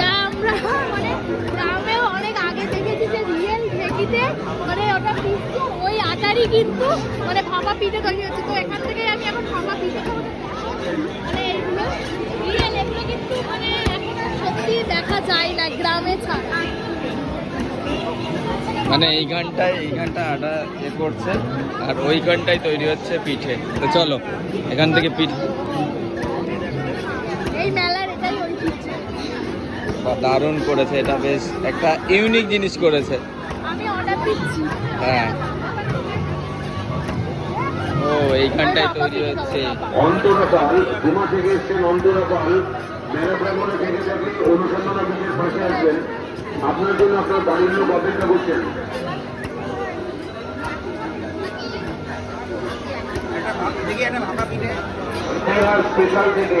যা আমরা মানে অনেক আগে দেখেছি যে রিয়েল ঢেকিতে মানে ওটা ওই আটারই কিন্তু মানে ভাপা পিঠে তৈরি হচ্ছে। তো এখান থেকে আমি এখন ভাপা পিঠে। মানে রিয়েল এগুলো কিন্তু মানে সত্যি দেখা যায় না গ্রামে ছাড়া। মানে এই গানটায় এই গানটা আটা এ করছে, আর ওই গানটাই তৈরি হচ্ছে পিঠে। তো চলো, এখান থেকে পিঠ বা দারুণ করেছে এটা বেশ একটা ইউনিক জিনিস করেছে। আমি অর্ডার দিচ্ছি। হ্যাঁ। ও এইখানটাই তৈরি হচ্ছে। আপনার জন্য আপনার বাড়ির লোক অপেক্ষা করছেন। স্পেশাল থেকে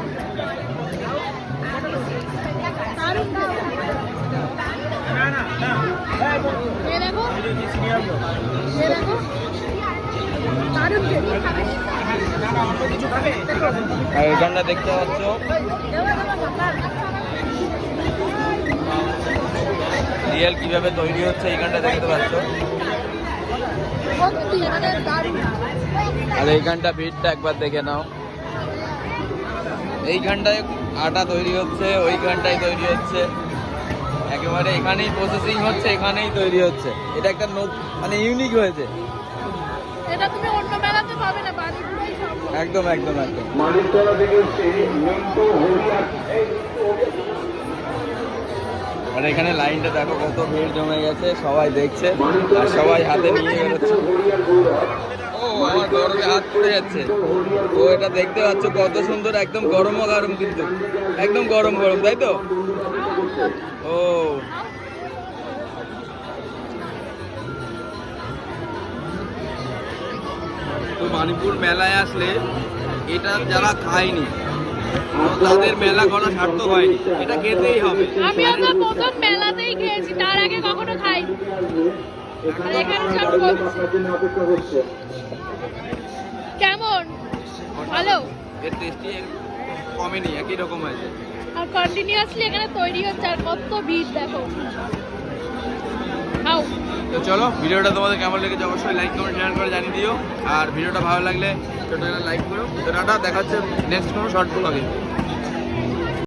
আর দেখতে পাচ্ছ। রিয়েল কীভাবে তৈরি হচ্ছে এইখানটা দেখতে পাচ্ছ। আর এইখানটা ভিড়টা একবার দেখে নাও। এইখানটায় আটা তৈরি হচ্ছে ওইখানটায় তৈরি হচ্ছে। একেবারে এখানেই প্রসেসিং হচ্ছে এখানেই তৈরি হচ্ছে। এটা একটা মানে ইউনিক হয়েছে। এটা তুমি অন্য মেলাতে পাবে না একদম একদম একদম। মানিকতলা থেকে সেই আর এখানে লাইনটা দেখো, কত ভিড় জমে গেছে, সবাই দেখছে, আর সবাই হাতে নিয়ে বেরোচ্ছে। ও, আমার গরমে হাত যাচ্ছে। ও, এটা দেখতে পাচ্ছ, কত সুন্দর, একদম গরম গরম কিন্তু। একদম গরম গরম, তাই তো? তো মানিপুর মেলায় আসলে এটা যারা খায়নি তো তাদের মেলা করা সার্থক হয়নি। এটা খেতেই হবে। আমিও তো প্রথম মেলাতেই খেয়েছি তার আগে কখনো করছে কেমন? ভালো? এর টেস্টি কমেনি একই রকম আছে আর কন্টিনিউয়াসলি এখানে তৈরি হচ্ছে আর কত ভিড় দেখো। তো চলো, ভিডিওটা তোমাদের কেমন লেগেছে অবশ্যই লাইক কমেন্ট শেয়ার করে জানিয়ে দিও। আর ভিডিওটা ভালো লাগলে ছোটো লাইক করো। তো দেখা হচ্ছে নেক্সট কোনো শর্ট ব্লগে